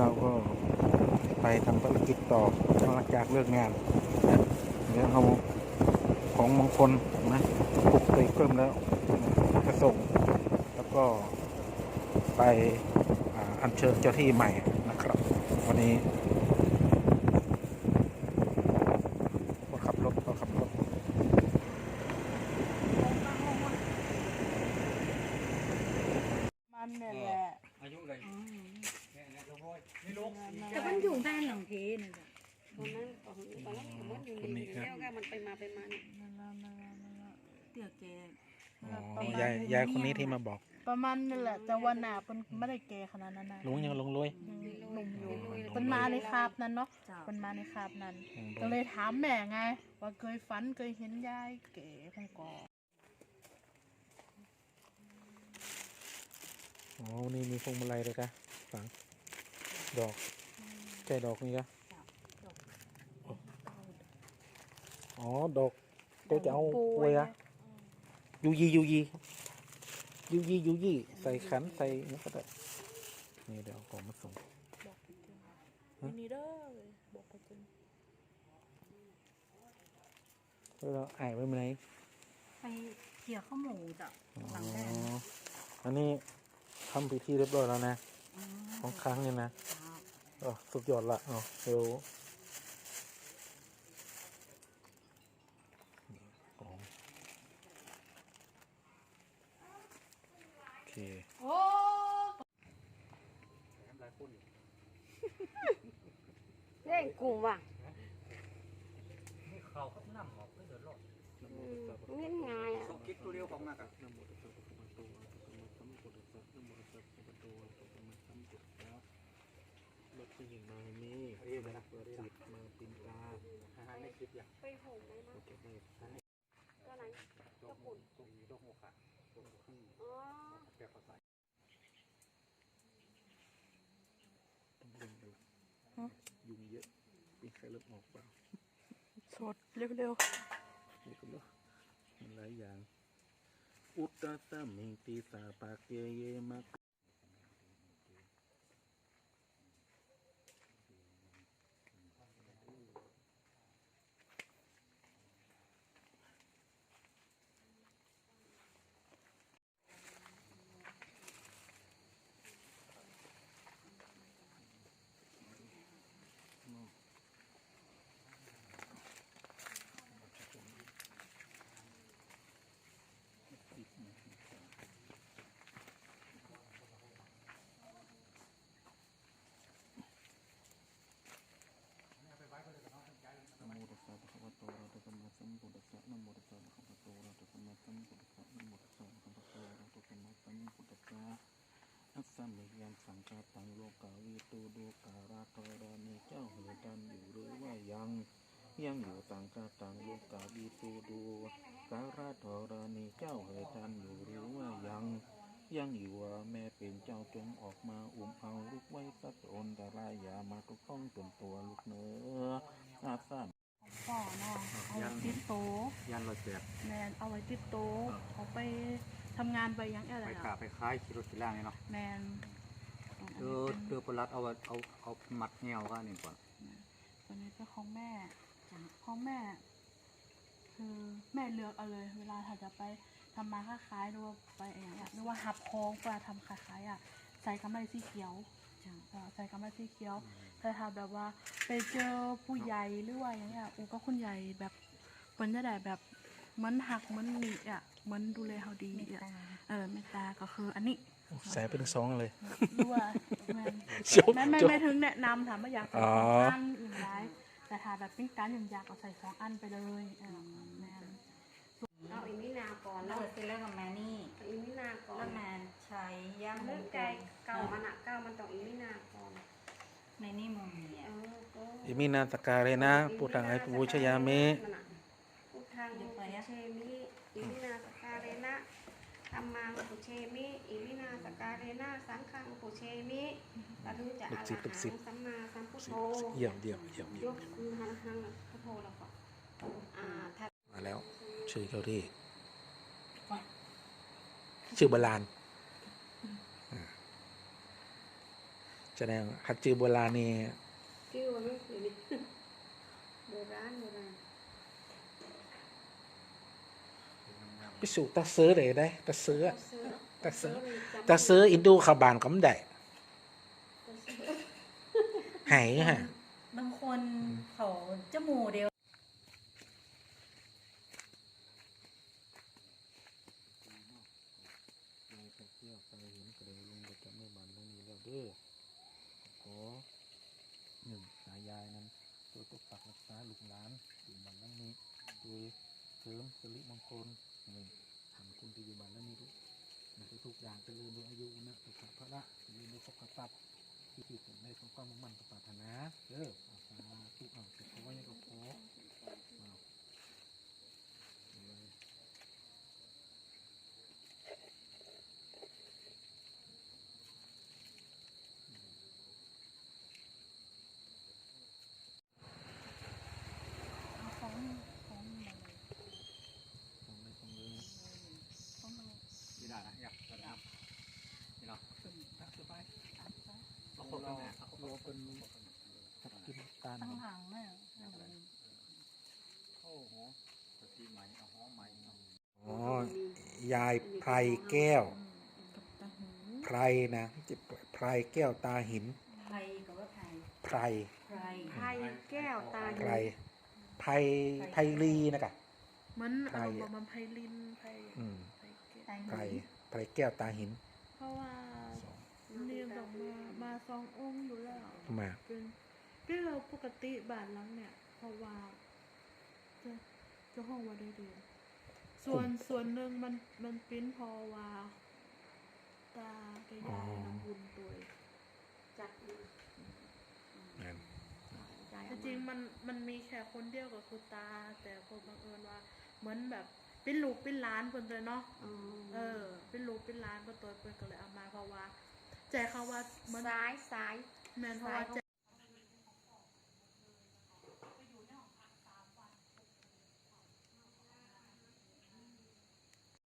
เราก็ไปทำภารกิจต่อหลังจากเลิกงานนะเดี๋ยวเอาของมงคลนะปลุกไปเพิ่มแล้วนะจะส่ง แล้วก็ไปอ่าอัญเชิญเจ้าที่ใหม่นะครับ วันนี้ก็ขับรถก็ขับรถมันเนี่ยแหละอายุเลยอืมเนี่ แต่มันอยู่บ้านหลังเพนี่จ้ะตอนนั้นตอนตอนนั้นผมว่าอยู่ในแก้วก็มันไปมาไปมาเนี่ยนั่นละนั่นละนั่นละเตี่ยแกอ๋อยายยายคนนี้ที่มาบอก ประมาณนั่นแหละแต่วันหนาเป็นไม่ได้แก่ขนาดนั้นนะลุงยังลงรวยอืมหนุ่มอยู่เป็นมาในคาบนั้นเนาะเจ้าเป็นมาในคาบนั้นลงรก็วยเลยถามแม่ไง ว่าเคยฝันเคยเห็นยายเก๋พังกออ๋อนี่มีพวงมาลัยเลยกะฝัง ดอกใช่ดอกนี่กะอ๋อ ดอกก็จะเอาไว้อะยูยียูยียูยียูยีใส่ขันใส่นี่ก็ได้นี่เดี๋ยวเอาของมาส่งบอกไปจริงวันนี้เด้อบอกไปจริงแล้วเราอ่ายไว้ไหนไปเกี่ยวข้าวหมูจ้ะอ๋อหลังแรกอันนี้ทำพิธีเรียบร้อยแล้วนะอ๋อ ของครั้งเนี่ยนะเจ้าอ๋อสุดยอดละเนาะเร็วของโอเคโอ้เล่นกลุ่มว่ะนี่เขาก็นั่งออกก็เดือดร้อนเล่นง่ายอะต้องคิดตัวเดียวของนักอะ รถผู้หญิงมามีเรียนนะเรียนจิตมาปินตาอาหารในคลิปอย่างไปห่มไหมนะโอเคไม่ก็ไหนดอกปุ่นตรงนี้ดอกหัวขาดอกขี้อ๋อแกะภาษาต้องลงดูยุงเยอะมีใครเริ่มออกเปล่าสดเร็วนี่ก็เนาะมันหลายอย่างอุตตะตะมิงตีสาปากเกเยมะนะโมตัสสะภะคะวะโตอะระหะโตสัมมาสัมพุทธัสสะนะโมตัสสะภะคะวะโตอะระหะโตสัมมาสัมพุทธัสสะ นะโมตัสสะภะคะวะโตอะระหะโตสัมมาสัมพุทธัสสะอัสสัมมิยันสังฆาตังโลกาวิตูดูการาธรณีเจ้าเหตุการอยู่หรือว่ายัง ยังอยู่สังฆาตังโลกาวิตูดูการาธรณีเจ้าเหตุการอยู่หรือว่ายังยังอยู่ว่าแม่เป็นเจ้าจงออกมาอุ้มเอาลูกไว้สัตว์อนตรายอย่ามาทุกต้องตนตัวลูกเนื้ออาสา มๆป่อเนาะเอาไว้ติดโตะยันรถแจกแมนเอาไว้ติดโตะเขาไปทำงานไปยังอะไรไปอะขาไปคล้ายขี่รถขี่ล่างนี่เนาะแมนเออเตือประลัดเอาเอาเอามัดเงี้ยวก็นี่ก่อนตัวนี้เป็นของแม่ของแม่ คือแม่เลือกเอาเลย เวลาถ้าจะไปทำมาค้าขายหรือว่าไปอะไรอย่างเงี้ยหรือว่าหับคองเวลาทำค้าขายอะใส่กำไรสีเขียว เจ้าเออใส่กำไรสีเขียว แต่ถ้าแบบว่าไปเจอผู้ใหญ่หรือว่าอย่างเงี้ยอูก็คุณใหญ่แบบเปิ้นจะได้แบบเหมือนหักเหมือนหนีอะเหมือนดูแลเขาดีเมตอะตาเออเมตตาก็คืออันนี้ใส่เป็นสองเลยหรือว่าแม่นโจ๊ะไม่ไม่โจ๊ะไม่ถึงแนะนำถามว่าอยากใส่อ๋อสองอันอื่นไรแต่ถ้าแบบปิ้งการอย่างอยากเอาใส่สองอันไปเลยเออแม่นเอาอีมินาก่อนแล้แล้ววเสร็จแล้วกับแม่นี่เอาอีมินาก่อแล้นวแม่ ใช้ย่างหมูเรื่องใจเก่ามันอะเก่ามันต้องอีมินาก่อนในนี่มุมเนี่ยเออก็อิมินาสการเลยนะปุถังไอปูชยามิพุทธังปุเชมิอิมินาสการเรนะธรรมังปุเชมิอิมินาสการเรนะสังฆังปุเชมิตะลุจะอะระหังสัมมาสัมพุทโธเยี่ยมเยี่ยมเยี่ยมยเยี่ยมกมือหันหังพุทโธแล้วก็อ่าถ้ามาแล้วชื่อเจ้าที่ชื่อบาลานอ่า แสดงฮัจจือโบราณนี่กิ้วนั่นคือนี่โบราณโบราณพิสูจน์ตาซื้อเลยได้ตาซื้อตาซื้อตาซื้อเลยจำตาซื้ออินดูขาบานก็ไม่ได้ตาซื้อหายฮะบางคนเขาจมูกเดียว ไปเที่ยวไปเห็นกระเดงลุงจะไม่บานลงนี้แล้วเด้อขอหนึ่งสายยายนั้นตัวตกปักรักษาลูกหลานอยู่บ้านหลัง ช่วยเสริมสิริมงคลนึ่ทำคุณปฏิบัติแล้วนี่ทุกนะทุกอย่างเจะลืมด้วยอายุนะสุขภาระเจะลืนด้วยสุขภาพที่ที่สุดในสมความมุ่งมั่นปรารถนาเออาสาทุกอ่างจะขอยังก็ขอว้าวเลย ของของหมดเลย ตรงเลยตรงเลย ของเรา นี่ได้นะอยากจะทำนี่เนาะ ขึ้นตาสบาย อัดซะ เอาคน ละแม่เอาคนเราละเป็นจับกินตาลตั้งหางแม่นั่นเลยโอ้โหสติใหม่เอาห้อใหม่เอาอ๋อยายไพรแก้วกับตาหูไพรนะจิไพรแก้วตาหินไทยกับว่าไทยไพรไพรไทยแก้วตาไพรไพรไพรีนะกะมันไพรเอาอะมามันไพลินไพอืมไพเกศไทยไพรไพรแก้วตาหิน เพราะว่าเรียนออกมามาซ ององค์อยู่แล้วมาเป็นเป็นเราปกติบ้านหลังเนี่ยเพราะว่าจะจะห้องว่าได้เรียนส่วนส่วนหนึ่งมันมันเป็นเพอว่าตาแกยายน้ำบุญตัวเองจัดมานั่นยายแต่เอาจริงมามันมันมีแค่คนเดียวกับคือตา แต่พอบังเอิญว่า เหมือนแบบเป็นลูกเป็นหล้านเพิ่นเลยเนาะอ๋อเออ เป็นลูกเป็นหล้านเพิ่นตัวเพิ่นก็เลยเอามาเพราะว่า ใจเขาว่าเหมือนซ้ายซ้าย แม่นเพราะว่าใจ